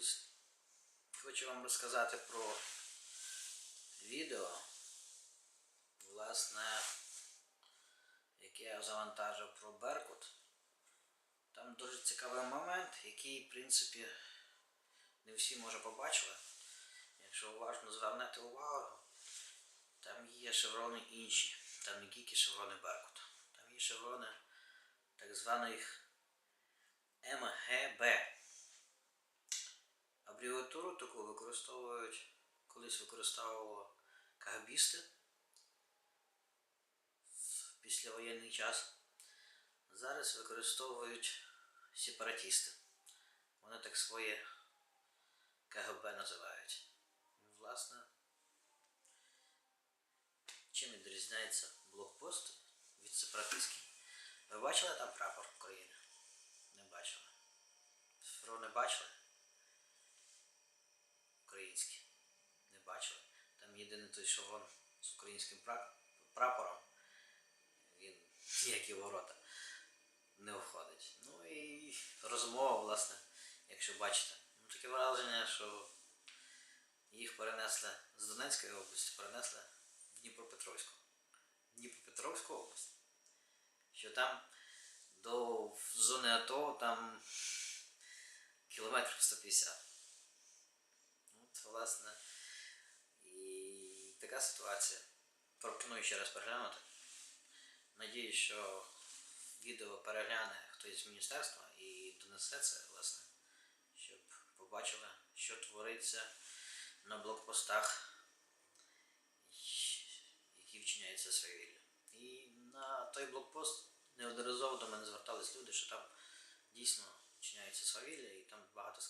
Друзі, хочу вам розказати про відео, власне, яке я завантажив про Беркут. Там дуже цікавий момент, який, в принципі, не всі може побачили. Якщо уважно звернете увагу, там є шеврони інші, там не тільки шеврони Беркут. Там є шеврони так званих МГБ. Абревіатуру таку використовують, колись використовували кагабісти в післявоєнний час. Зараз використовують сепаратісти. Вони так своє КГБ називають. Власне, чим відрізняється блокпост від сепаратистських? Ви бачили там прапор України? Не бачили. Фро не бачили? Український. Не бачили. Там єдиний той шеврон з українським прапором. Він ніякі ворота не входить. Ну і розмова, власне, якщо бачите. Ну, таке враження, що їх перенесли з Донецької області, перенесли в Дніпропетровську. Дніпропетровську область. Що там до зони АТО там кілометрів 150. От, власне, і така ситуація. Пропоную ще раз переглянути. Надіюсь, що відео перегляне хтось з міністерства і донесе це, власне, щоб побачили, що твориться на блокпостах, які вчиняються свавілля. І на той блокпост неодноразово до мене звертались люди, що там дійсно вчиняється свавілля, і там багато